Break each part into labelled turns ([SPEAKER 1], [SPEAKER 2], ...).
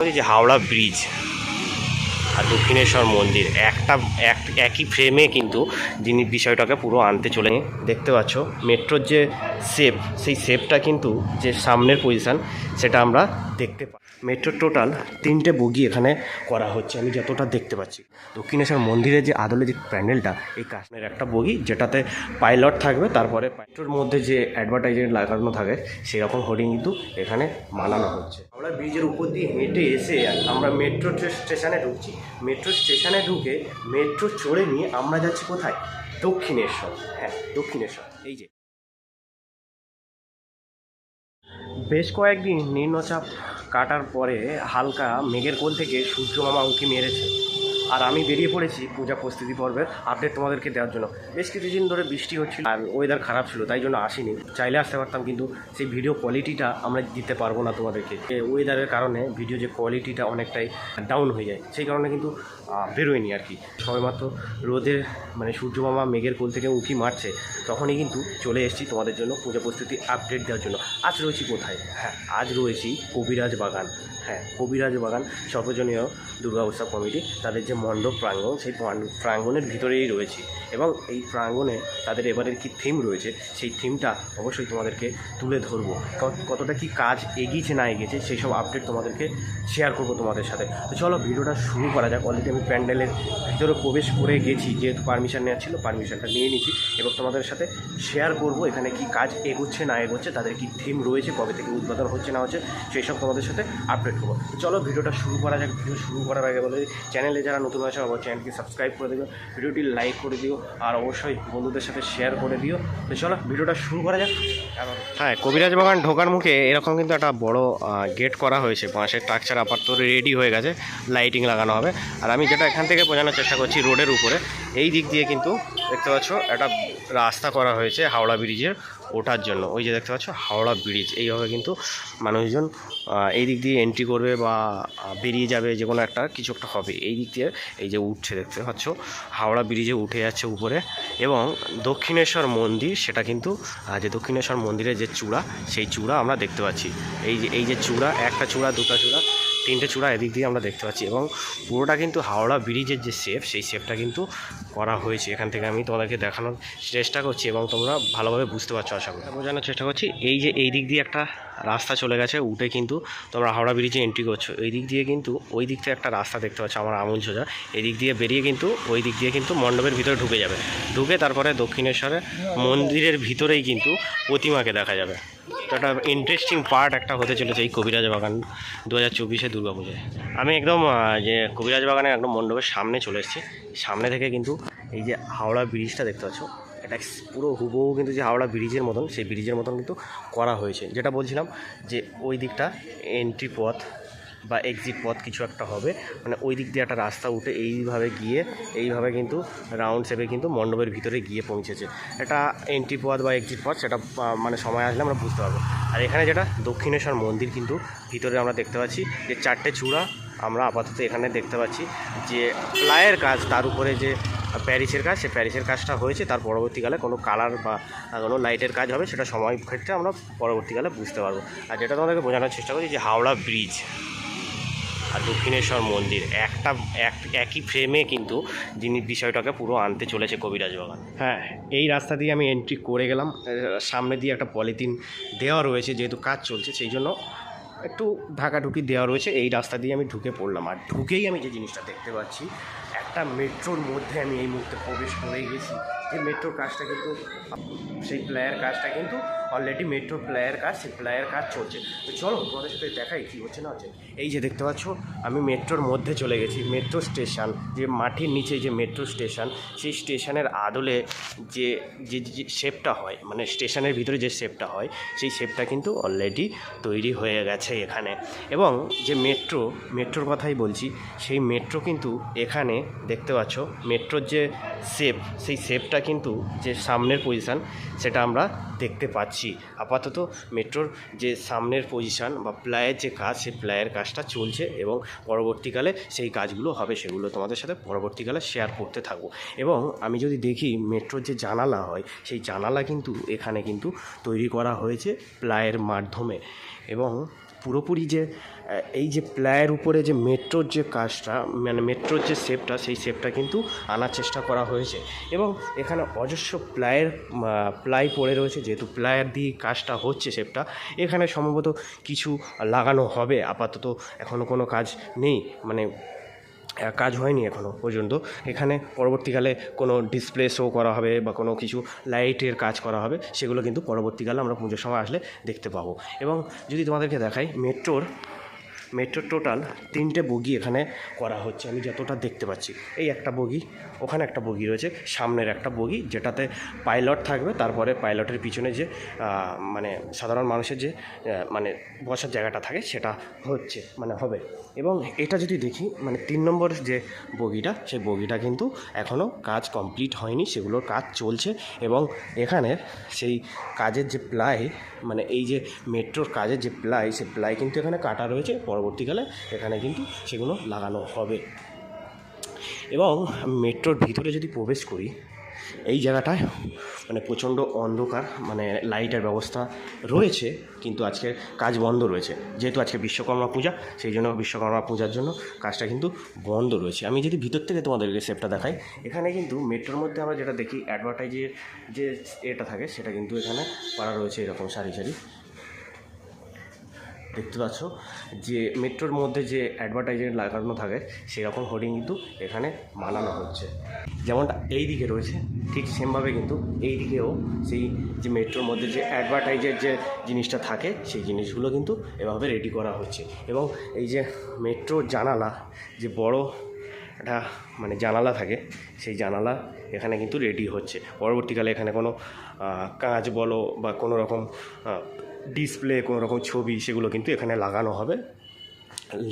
[SPEAKER 1] যে হাওড়া ব্রিজ আর দক্ষিণেশ্বর মন্দির। একটা, এক, একই ফ্রেমে কিন্তু যিনি বিষয়টাকে পুরো আনতে চলে দেখতে পাচ্ছ, মেট্রোর যে শেপ সেই শেপটা কিন্তু যে সামনের পজিশান সেটা আমরা দেখতে পাই মেট্রোর টোটাল তিনটে বগি এখানে করা হচ্ছে, আমি যতটা দেখতে পাচ্ছি। দক্ষিণেশ্বর মন্দিরের যে আদলে যে প্যান্ডেলটা, এই কাশ্মীর একটা বগি যেটাতে পাইলট থাকবে, তারপরে মেট্রোর মধ্যে যে অ্যাডভার্টাইজমেন্ট লাগানো থাকে, সেরকম হোর্ডিং কিন্তু এখানে মানানো হচ্ছে। আমরা ব্রিজের উপর দিয়ে হেঁটে এসে আমরা মেট্রো স্টেশনে ঢুকছি। মেট্রো স্টেশনে ঢুকে মেট্রো চড়ে নিয়ে আমরা যাচ্ছি কোথায়? দক্ষিণেশ্বর। হ্যাঁ দক্ষিণেশ্বর। এই যে। বেশ কয়েকদিন নিম্নচাপ কাটার পরে হালকা মেঘের কোল থেকে সূর্য মামা উঁকি মেরেছে। আর আমি বেরিয়ে পড়েছি পূজা প্রস্তুতি পর্বের আপডেট তোমাদেরকে দেওয়ার জন্য। বেশ কিছুদিন ধরে বৃষ্টি হচ্ছিল আর ওয়েদার খারাপ ছিল, তাই জন্য আসিনি। চাইলে আসতে পারতাম, কিন্তু সেই ভিডিও কোয়ালিটিটা আমরা দিতে পারব না তোমাদেরকে। ওয়েদারের কারণে ভিডিও যে কোয়ালিটিটা অনেকটাই ডাউন হয়ে যায়, সেই কারণে কিন্তু বেরোয়নি আর কি। সবেমাত্র রোদের মানে সূর্য মামা মেঘের কোল থেকে উঁকি মারছে, তখনই কিন্তু চলে এসেছি তোমাদের জন্য পূজা প্রস্তুতি আপডেট দেওয়ার জন্য। আজ রয়েছি কোথায়? হ্যাঁ আজ রয়েছি কবিরাজ বাগান। হ্যাঁ কবিরাজ বাগান সর্বজনীয় দুর্গা উৎসব কমিটি, তাদের যে মণ্ডপ প্রাঙ্গণ, সেই প্রাঙ্গণের ভিতরেই রয়েছে। এবং এই প্রাঙ্গণে তাদের এবারের কি থিম রয়েছে, সেই থিমটা অবশ্যই তোমাদেরকে তুলে ধরবো। কতটা কি কাজ এগিয়েছে না এগিয়েছে, সেই সব আপডেট তোমাদেরকে শেয়ার করব তোমাদের সাথে। তো চলো, ভিডিওটা শুরু করা যাক। অলরেডি আমি প্যান্ডেলের ভিতরে প্রবেশ করে গেছি, যেহেতু পারমিশন নেওয়া ছিল পারমিশনটা নিয়ে নিয়েছি এবং তোমাদের সাথে শেয়ার করব এখানে কি কাজ এগোচ্ছে না এগোচ্ছে, তাদের কি থিম রয়েছে, কবে থেকে উদ্বোধন হচ্ছে, না হচ্ছে, সেই সব তোমাদের সাথে আপডেট করব। চলো, ভিডিওটা শুরু করা যাক। ভিডিও শুরু করার আগে বলে চ্যানেলে যারা নতুন আছে আমার চ্যানেলকে সাবস্ক্রাইব করে দিও, ভিডিওটি লাইক করে দিও, আর অবশ্যই বন্ধুদের সাথে শেয়ার করে দিও। তো চলো, ভিডিওটা শুরু করা যাক। হ্যাঁ কবিরাজ বাগান ঢোকার মুখে এরকম কিন্তু একটা বড় গেট করা হয়েছে। বাঁশের স্ট্রাকচার আপাতত রেডি হয়ে গেছে লাইটিং লাগানো হবে। আর আমি যেটা এখান থেকে বোঝানোর চেষ্টা করছি রোডের উপরে, এই দিক দিয়ে কিন্তু দেখতে পাচ্ছ, একটা রাস্তা করা হয়েছে হাওড়া ব্রিজের ওঠার জন্য। ওই যে দেখতে পাচ্ছ, হাওড়া ব্রিজ। এইভাবে কিন্তু মানুষজন এই দিক দিয়ে এন্ট্রি করবে বা বেরিয়ে যাবে যে কোনো একটা, কিছু একটা হবে। এই দিক দিয়ে এই যে উঠছে, দেখতে পাচ্ছ, হাওড়া ব্রিজে উঠে যাচ্ছে উপরে। এবং দক্ষিণেশ্বর মন্দির, সেটা কিন্তু যে দক্ষিণেশ্বর মন্দিরের যে চূড়া, সেই চূড়া আমরা দেখতে পাচ্ছি। এই যে এই যে চূড়া, একটা চূড়া, দুটো চূড়া তিনটে চূড়া এদিক দিয়ে আমরা দেখতে পাচ্ছি এবং পুরোটা কিন্তু হাওড়া ব্রিজের যে শেপ সেই শেপটা কিন্তু করা হয়েছে। এখান থেকে আমি তোমাদেরকে দেখানোর চেষ্টা করছি এবং তোমরা ভালোভাবে বুঝতে পারছ আশা করি। বোঝানোর চেষ্টা করছি, এই যে এই দিক দিয়ে একটা রাস্তা চলে গেছে, উঠে কিন্তু তোমরা হাওড়া ব্রিজে এন্ট্রি করছ। এই দিক দিয়ে কিন্তু ওই দিক থেকে একটা রাস্তা দেখতে পাচ্ছ আমার আমুল সোজা। এই দিক দিয়ে বেরিয়ে কিন্তু ওই দিক দিয়ে কিন্তু মণ্ডপের ভিতরে ঢুকে যাবে। ঢুকে তারপরে দক্ষিণেশ্বরে মন্দিরের ভিতরেই কিন্তু প্রতিমাকে দেখা যাবে। একটা ইন্টারেস্টিং পার্ট একটা হতে চলেছে এই কবিরাজ বাগান দু হাজার চব্বিশে দুর্গা পুজোয় আমি একদম যে কবিরাজ বাগানের একদম মণ্ডপের সামনে চলে এসেছি। সামনে থেকে কিন্তু এই যে হাওড়া ব্রিজটা দেখতে পাচ্ছ, এটা পুরো হুবহু কিন্তু যে হাওড়া ব্রিজের মতন, সেই ব্রিজের মতন কিন্তু করা হয়েছে। যেটা বলছিলাম যে ওই দিকটা এন্ট্রি পথ বা এক্সিট পথ কিছু একটা হবে। মানে ওই দিক দিয়ে একটা রাস্তা উঠে এইভাবে গিয়ে, এইভাবে কিন্তু রাউন্ড শেপে কিন্তু মণ্ডপের ভিতরে গিয়ে পৌঁছেছে। এটা এন্ট্রি পথ বা এক্সিট পথ, সেটা মানে সময় আসলে আমরা বুঝতে পারব। আর এখানে যেটা দক্ষিণেশ্বর মন্দির কিন্তু ভিতরে আমরা দেখতে পাচ্ছি যে চারটে চূড়া আমরা আপাতত এখানে দেখতে পাচ্ছি যে প্লায়ের কাজ, তার উপরে যে প্যারিসের কাজ, সে প্যারিসের কাজটা হয়েছে। তার পরবর্তীকালে কোনো কালার বা কোনো লাইটের কাজ হবে, সেটা সময় ক্ষেত্রে আমরা পরবর্তীকালে বুঝতে পারব। আর যেটা তোমাদেরকে বোঝানোর চেষ্টা করছি যে হাওড়া ব্রিজ। আর দক্ষিণেশ্বর মন্দির, একটা, এক, একই ফ্রেমে কিন্তু যিনি বিষয়টাকে পুরো আনতে চলেছে কবিরাজ বাগান। হ্যাঁ এই রাস্তা দিয়ে আমি এন্ট্রি করে গেলাম। সামনে দিয়ে একটা পলিথিন দেওয়া রয়েছে, যেহেতু কাজ চলছে, সেই জন্য একটু ঢাকাঢুকি দেওয়া রয়েছে। এই রাস্তা দিয়ে আমি ঢুকে পড়লাম। আর ঢুকেই আমি যে জিনিসটা দেখতে পাচ্ছি, একটা মেট্রোর মধ্যে আমি এই মুহূর্তে প্রবেশ করে গেছি। যে মেট্রোর কাজটা কিন্তু, সেই প্লেয়ার কাজটা কিন্তু অলরেডি মেট্রো প্লেয়ার কাজ সেই প্লেয়ার কাজ চলছে। তো চলো, তোমাদের সাথে দেখাই কী হচ্ছে না হচ্ছে। এই যে দেখতে পাচ্ছ, আমি মেট্রোর মধ্যে চলে গেছি মেট্রো স্টেশন যে মাটির নিচে যে মেট্রো স্টেশন সেই স্টেশনের আদলে যে যে শেপটা হয় মানে স্টেশনের ভিতরে যে শেপটা হয়, সেই শেপটা কিন্তু অলরেডি তৈরি হয়ে গেছে এখানে। এবং যে মেট্রো মেট্রোর কথাই বলছি, সেই মেট্রো কিন্তু এখানে দেখতে পাচ্ছ মেট্রোর যে শেপ সেই শেপটা কিন্তু যে সামনের পজিশান সেটা আমরা দেখতে পাচ্ছি। আপাতত মেট্রোর যে সামনের পজিশান বা প্লায়ের যে কাজ, সেই প্লায়ের কাজটা চলছে এবং পরবর্তীকালে সেই কাজগুলো হবে, সেগুলো তোমাদের সাথে পরবর্তীকালে শেয়ার করতে থাকব। এবং আমি যদি দেখি মেট্রোর যে জানালা হয়, সেই জানালা কিন্তু এখানে কিন্তু তৈরি করা হয়েছে প্লায়ের মাধ্যমে। এবং পুরোপুরি যে এই যে প্লায়ের উপরে যে মেট্রোর যে কাজটা মানে মেট্রোর যে শেপটা, সেই শেপটা কিন্তু আনার চেষ্টা করা হয়েছে। এবং এখানে অজস্র প্লায়ের প্লাই পড়ে রয়েছে, যেহেতু প্লায়ার দিয়ে কাজটা হচ্ছে শেপটা। এখানে সম্ভবত কিছু লাগানো হবে, আপাতত এখনও কোনো কাজ নেই। মানে কাজ হয়নি এখনও পর্যন্ত। এখানে পরবর্তীকালে কোনো ডিসপ্লে শো করা হবে বা কোনো কিছু লাইটের কাজ করা হবে, সেগুলো কিন্তু পরবর্তীকালে আমরা পুজোর সময় আসলে দেখতে পাবো। এবং যদি তোমাদেরকে দেখাই, মেট্রোর মেট্রোর টোটাল তিনটে বগি এখানে করা হচ্ছে, আমি যতটা দেখতে পাচ্ছি। এই একটা বগি, ওখানে একটা বগি রয়েছে, সামনের একটা বগি, যেটাতে পাইলট থাকবে, তারপরে পাইলটের পিছনে যে মানে সাধারণ মানুষের যে মানে বসার জায়গাটা থাকে, সেটা হচ্ছে মানে হবে। এবং এটা যদি দেখি মানে তিন নম্বর যে বগিটা, সেই বগিটা কিন্তু এখনও কাজ কমপ্লিট হয়নি, সেগুলোর কাজ চলছে এবং এখানে সেই কাজের যে প্লাই মানে এই যে মেট্রোর কাজের যে প্লাই, সে প্লাই কিন্তু এখানে কাটা রয়েছে পরবর্তীকালে এখানে কিন্তু সেগুলো লাগানো হবে। এবং মেট্রোর ভিতরে যদি প্রবেশ করি, এই জায়গাটায় মানে প্রচণ্ড অন্ধকার মানে লাইটের ব্যবস্থা রয়েছে, কিন্তু আজকে কাজ বন্ধ রয়েছে। যেহেতু আজকে বিশ্বকর্মা পূজা, সেই জন্য বিশ্বকর্মা পূজার জন্য কাজটা কিন্তু বন্ধ রয়েছে। আমি যদি ভিতর থেকে তোমাদেরকে সেপটা দেখাই, এখানে কিন্তু মেট্রোর মধ্যে আমরা যেটা দেখি অ্যাডভার্টাইজের যে এটা থাকে, সেটা কিন্তু এখানে করা রয়েছে এরকম সারি সারি। দেখতে পাচ্ছ যে মেট্রোর মধ্যে যে অ্যাডভার্টাইজার লাগানো থাকে, সেরকম হোর্ডিং কিন্তু এখানে বানানো হচ্ছে। যেমনটা এই দিকে রয়েছে, ঠিক সেমভাবে কিন্তু এই দিকেও সেই যে মেট্রোর মধ্যে যে অ্যাডভার্টাইজের যে জিনিসটা থাকে, সেই জিনিসগুলো কিন্তু এভাবে রেডি করা হচ্ছে। এবং এই যে মেট্রোর জানালা, যে বড় একটা মানে জানালা থাকে, সেই জানালা এখানে কিন্তু রেডি হচ্ছে। পরবর্তীকালে এখানে কোনো কাজ বলো বা কোনো রকম ডিসপ্লে কোনো রকম ছবি সেগুলো কিন্তু এখানে লাগানো হবে।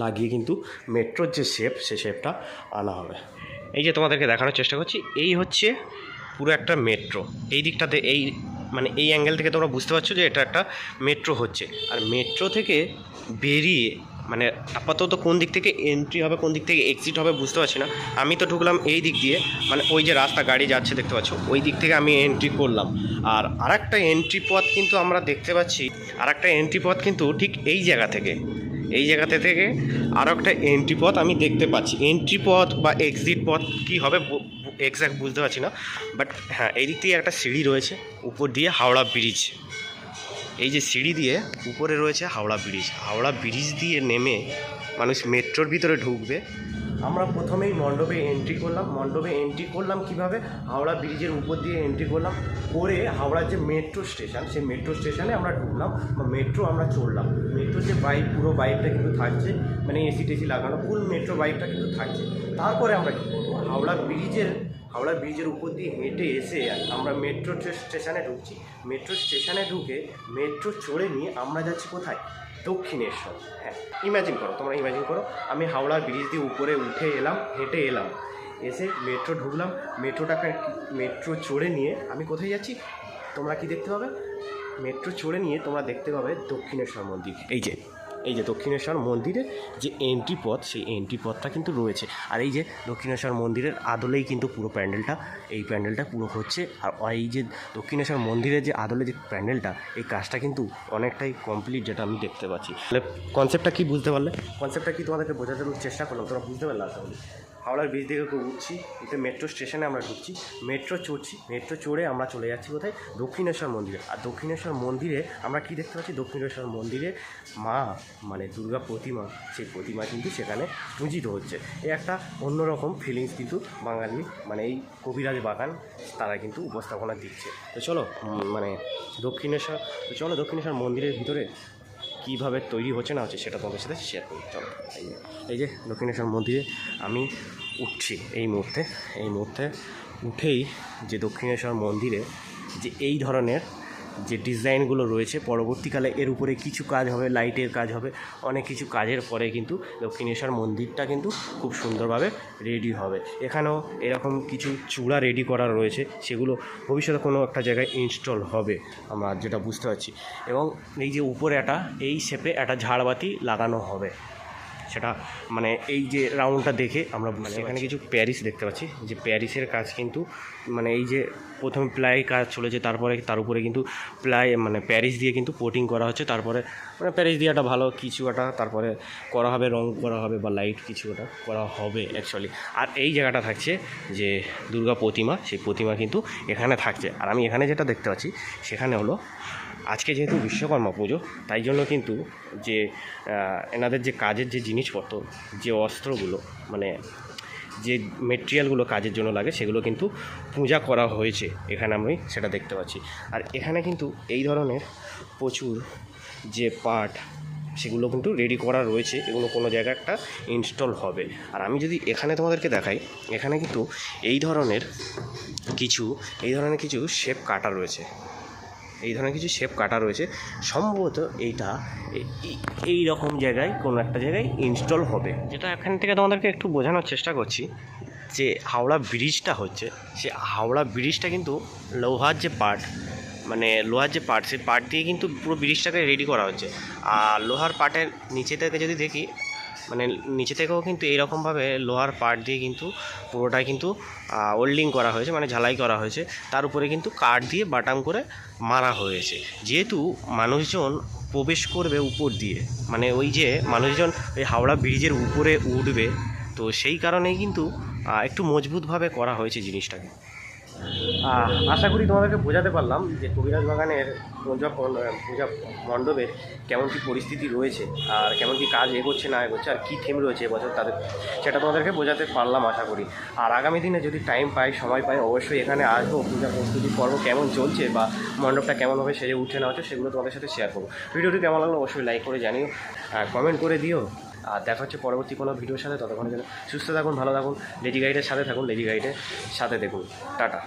[SPEAKER 1] লাগিয়ে কিন্তু মেট্রোর যে শেপ সে শেপটা আনা হবে। এই যে তোমাদেরকে দেখানোর চেষ্টা করছি, এই হচ্ছে পুরো একটা মেট্রো এই দিকটাতে এই মানে এই অ্যাঙ্গেল থেকে তোমরা বুঝতে পারছ যে এটা একটা মেট্রো হচ্ছে। আর মেট্রো থেকে বেরিয়ে মানে আপাতত কোন দিক থেকে এন্ট্রি হবে, কোন দিক থেকে এক্সিট হবে বুঝতে পারছি না। আমি তো ঢুকলাম এই দিক দিয়ে মানে ওই যে রাস্তা গাড়ি যাচ্ছে দেখতে পাচ্ছ, ওই দিক থেকে আমি এন্ট্রি করলাম। আর আরেকটা এন্ট্রি পথ কিন্তু আমরা দেখতে পাচ্ছি, আরেকটা এন্ট্রি পথ কিন্তু ঠিক এই জায়গা থেকে, এই জায়গাতে থেকে আরও একটা এন্ট্রি পথ আমি দেখতে পাচ্ছি। এন্ট্রি পথ বা এক্সিট পথ কী হবে এক্স্যাক্ট বুঝতে পারছি না বাট হ্যাঁ এই দিক থেকে একটা সিঁড়ি রয়েছে, উপর দিয়ে হাওড়া ব্রিজ এই যে সিঁড়ি দিয়ে উপরে রয়েছে হাওড়া ব্রিজ। হাওড়া ব্রিজ দিয়ে নেমে মানুষ মেট্রোর ভিতরে ঢুকবে। আমরা প্রথমেই মণ্ডপে এন্ট্রি করলাম। মণ্ডপে এন্ট্রি করলাম কীভাবে? হাওড়া ব্রিজের উপর দিয়ে এন্ট্রি করলাম। করে হাওড়ার যে মেট্রো স্টেশন, সেই মেট্রো স্টেশনে আমরা ঢুকলাম বা মেট্রো আমরা চড়লাম। মেট্রো যে বাইক পুরো বাইকটা কিন্তু থাকছে। মানে এসি টেসি লাগানো ফুল মেট্রো বাইকটা কিন্তু থাকছে। তারপরে আমরা কী করব? হাওড়া ব্রিজের হাওড়া ব্রিজের উপর দিয়ে হেঁটে এসে আমরা মেট্রো স্টেশনে ঢুকছি। মেট্রো স্টেশনে ঢুকে মেট্রো চড়ে নিয়ে আমরা যাচ্ছি কোথায়? দক্ষিণেশ্বর। হ্যাঁ ইমাজিন করো, তোমরা ইমাজিন করো, আমি হাওড়া ব্রিজ দিয়ে উপরে উঠে এলাম, হেঁটে এলাম। এসে মেট্রো ঢুকলাম, মেট্রোটাকে মেট্রো চড়ে নিয়ে আমি কোথায় যাচ্ছি? তোমরা কি দেখতে পাবে? মেট্রো চড়ে নিয়ে তোমরা দেখতে পাবে দক্ষিণেশ্বর মন্দির। এই যে এই যে দক্ষিণেশ্বর মন্দিরের যে এন্ট্রি পথ, সেই এন্ট্রি পথটা কিন্তু রয়েছে। আর এই যে দক্ষিণেশ্বর মন্দিরের আদলেই কিন্তু পুরো প্যান্ডেলটা, এই প্যান্ডেলটা পুরো হচ্ছে। আর এই যে দক্ষিণেশ্বর মন্দিরের যে আদলে যে প্যান্ডেলটা, এই কাজটা কিন্তু অনেকটাই কমপ্লিট যেটা আমি দেখতে পাচ্ছি। তাহলে কনসেপ্টটা কি বুঝতে পারলে? কনসেপ্টটা কি তোমাদেরকে বোঝাতে চেষ্টা করলাম? তোমরা বুঝতে পারলে আশা করি। হাওড়ার ব্রিজ থেকে উঠছি এতে মেট্রো স্টেশনে আমরা ঢুকছি। মেট্রো চড়ছি। মেট্রো চড়ে আমরা চলে যাচ্ছি কোথায়? দক্ষিণেশ্বর মন্দিরে। আর দক্ষিণেশ্বর মন্দিরে আমরা কি দেখতে পাচ্ছি? দক্ষিণেশ্বর মন্দিরে মা মানে দুর্গা প্রতিমা, সেই প্রতিমা কিন্তু সেখানে পূজিত হচ্ছে। এই একটা অন্যরকম ফিলিংস কিন্তু বাঙালি মানে এই কবিরাজ বাগান তারা কিন্তু উপস্থাপনা দিচ্ছে। তো চলো মানে দক্ষিণেশ্বর, তো চলো দক্ষিণেশ্বর মন্দিরের ভিতরে কীভাবে তৈরি হচ্ছে না হচ্ছে সেটা তোমাদের সাথে শেয়ার করি। চলো, এই যে এই যে দক্ষিণেশ্বর মন্দিরে আমি উঠছি এই মুহূর্তে এই মুহূর্তে উঠেই যে দক্ষিণেশ্বর মন্দিরে যে এই ধরনের যে ডিজাইনগুলো রয়েছে, পরবর্তীকালে এর উপরে কিছু কাজ হবে, লাইটের কাজ হবে, অনেক কিছু কাজের পরে কিন্তু দক্ষিণেশ্বর মন্দিরটা কিন্তু খুব সুন্দরভাবে রেডি হবে। এখানেও এরকম কিছু চূড়া রেডি করা রয়েছে, সেগুলো ভবিষ্যতে কোনো একটা জায়গায় ইনস্টল হবে, আমরা যেটা বুঝতে পারছি। এবং এই যে উপরে একটা, এই শেপে একটা ঝাড়বাতি লাগানো হবে। সেটা মানে এই যে রাউন্ডটা দেখে আমরা মানে এখানে কিছু প্যারিস দেখতে পাচ্ছি। যে প্যারিসের কাজ কিন্তু মানে এই যে প্রথমে প্লাই কাজ চলেছে, তারপরে তার উপরে কিন্তু প্লাই মানে প্যারিস দিয়ে কিন্তু কোটিং করা হচ্ছে। তারপরে মানে প্যারিস দিয়ে একটা ভালো, কিছু একটা তারপরে করা হবে, রং করা হবে বা লাইট কিছু একটা করা হবে অ্যাকচুয়ালি আর এই জায়গাটা থাকছে যে দুর্গা প্রতিমা, সেই প্রতিমা কিন্তু এখানে থাকছে। আর আমি এখানে যেটা দেখতে পাচ্ছি, সেখানে হলো আজকে যেহেতু বিশ্বকর্মা পুজো, তাই জন্য কিন্তু যে এনাদের যে কাজের যে জিনিসপত্র, যে অস্ত্রগুলো মানে যে মেটেরিয়ালগুলো কাজের জন্য লাগে, সেগুলো কিন্তু পূজা করা হয়েছে। এখানে আমি সেটা দেখতে পাচ্ছি। আর এখানে কিন্তু এই ধরনের প্রচুর যে পার্ট সেগুলো কিন্তু রেডি করা রয়েছে। এগুলো কোনো জায়গায় একটা ইনস্টল হবে। আর আমি যদি এখানে তোমাদেরকে দেখাই, এখানে কিন্তু এই ধরনের কিছু, এই ধরনের কিছু শেপ কাটা রয়েছে। এই ধরনের কিছু শেপ কাটা রয়েছে। সম্ভবত এইটা এই- রকম জায়গায় কোনো একটা জায়গায় ইনস্টল হবে। যেটা এখান থেকে তোমাদেরকে একটু বোঝানোর চেষ্টা করছি যে হাওড়া ব্রিজটা হচ্ছে, সে হাওড়া ব্রিজটা কিন্তু লোহার যে পার্ট মানে লোহার যে পার্ট সেই পার্ট দিয়ে কিন্তু পুরো ব্রিজটাকে রেডি করা হচ্ছে। আর লোহার পার্টের নিচে থেকে যদি দেখি মানে নিচে থেকেও কিন্তু এইরকমভাবে লোহার পার্ট দিয়ে কিন্তু পুরোটাই কিন্তু ওল্ডিং করা হয়েছে মানে ঝালাই করা হয়েছে। তার উপরে কিন্তু কাঠ দিয়ে বাটাম করে মারা হয়েছে। যেহেতু মানুষজন প্রবেশ করবে উপর দিয়ে মানে ওই যে মানুষজন ওই হাওড়া ব্রিজের উপরে উঠবে, তো সেই কারণেই কিন্তু একটু মজবুতভাবে করা হয়েছে জিনিসটাকে। আশা করি তোমাদেরকে বোঝাতে পারলাম যে কবিরাজ বাগানের পূজা পূজা মণ্ডপের কেমন কী পরিস্থিতি রয়েছে, আর কেমন কী কাজ এগোচ্ছে না এগোচ্ছে, আর কী থিম রয়েছে এবছর তাদের, সেটা তোমাদেরকে বোঝাতে পারলাম আশা করি। আর আগামী দিনে যদি টাইম পাই, সময় পাই, অবশ্যই এখানে আসব। পূজা প্রস্তুতি পর্ব কেমন চলছে বা মণ্ডপটা কেমনভাবে সেজে উঠছে না হচ্ছে, সেগুলো তোমাদের সাথে শেয়ার করব। ভিডিওটি কেমন লাগল অবশ্যই লাইক করে জানিও কমেন্ট করে দিও। আর দেখা হচ্ছে পরবর্তী কোনো ভিডিওর সাথে। ততক্ষণের জন্য সুস্থ থাকুন, ভালো থাকুন, লেডি গাইডের সাথে থাকুন, লেডি গাইডের সাথে দেখুন। টাটা।